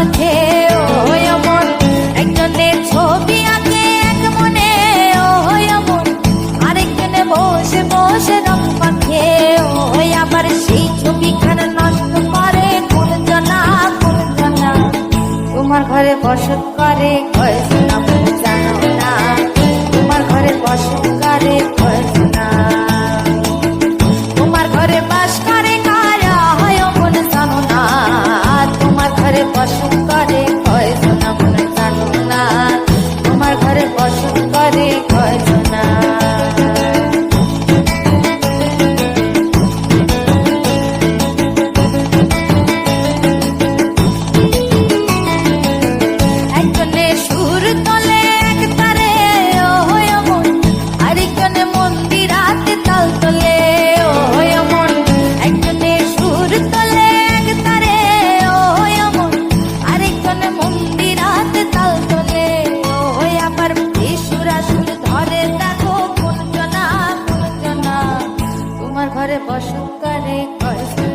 মাঝে, ওই একজনের ছবি আঁকে, এক মনে, ওই বসে বসে রং পাখে, ওই আবার সেই ছবিখানা নষ্ট করে গুরুজনা তোমার ঘরে বসত করে কয়েক জানো? ঘরে বসত করে কয়েস